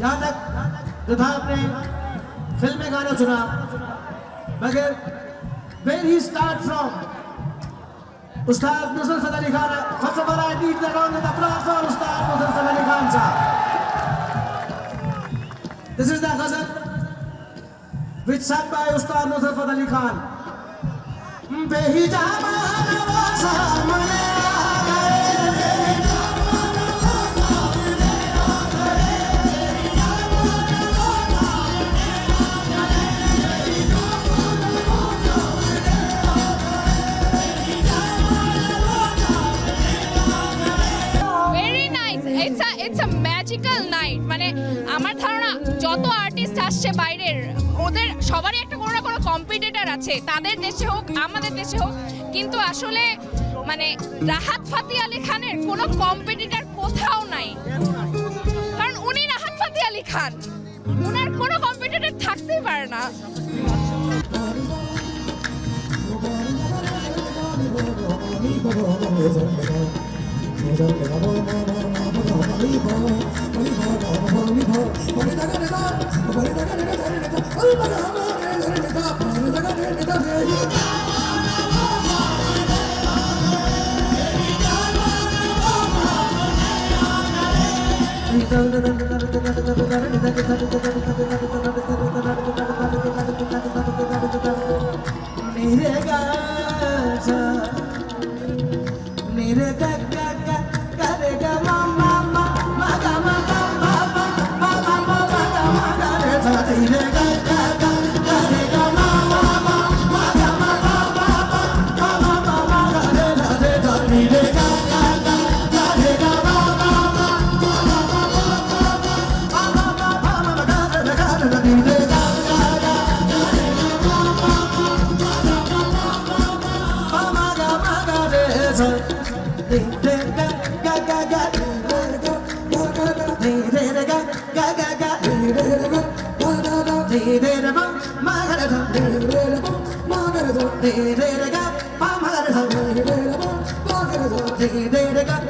यहाँ तक जो था आपने फ़िल्म में गाना सुना, मगर where he start from Ustad Nusrat सद Ali Khan first of all I need the round of Ustad Nusrat सद Ali Khan Sahab. This is the ghazal which sang by Ustad Nusrat सद अली खान। बेही जा महाना सामने ম্যাজিক্যাল নাইট মানে আমার ধারণা যত আর্টিস্ট আসছে বাইরের, ওদের সবারই একটা কোনো না কোনো কম্পিটিটর আছে, তাদের দেশে হোক, আমাদের দেশে হোক, কিন্তু আসলে মানে রাহাত ফাতি আলী খানের কোনো কম্পিটিটার কোথাও নাই। কারণ উনি রাহাত ফাতি আলী খান ওনার কোনো কম্পিটিটার থাকতেই পারে না। मेरे Yeah, guys. ni de re ma ga re de re ma ga re de re ma de ma.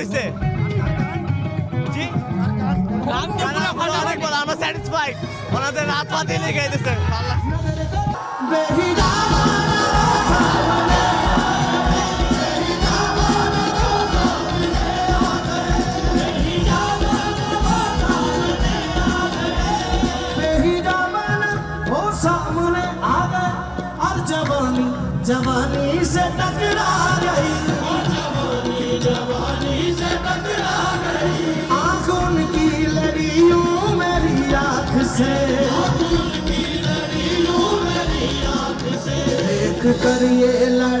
হয়েছে জি গানগুলো অনেক ভালো আমরা স্যাটিসফাইড ওনাদের রাত পাতে লেগে গেছে ভালো লাগছে सामने आ गए और जवानी जवानी से टकरा गई कर ये ला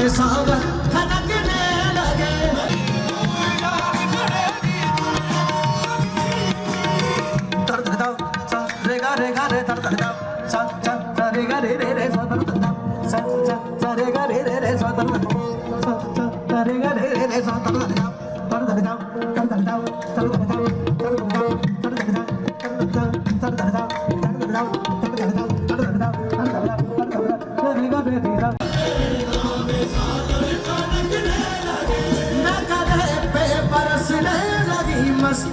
में सावन खनकने लगे तर तर दाव, सा रे गा रे गा रे तर तर दाव, सा सा सा रे गा रे रे रे सा तर तर दाव, सा सा सा रे गा रे रे रे सा तर तर दाव, सा सा सा रे गा रे रे रे सा तर तर दाव, तर तर दाव, तर तर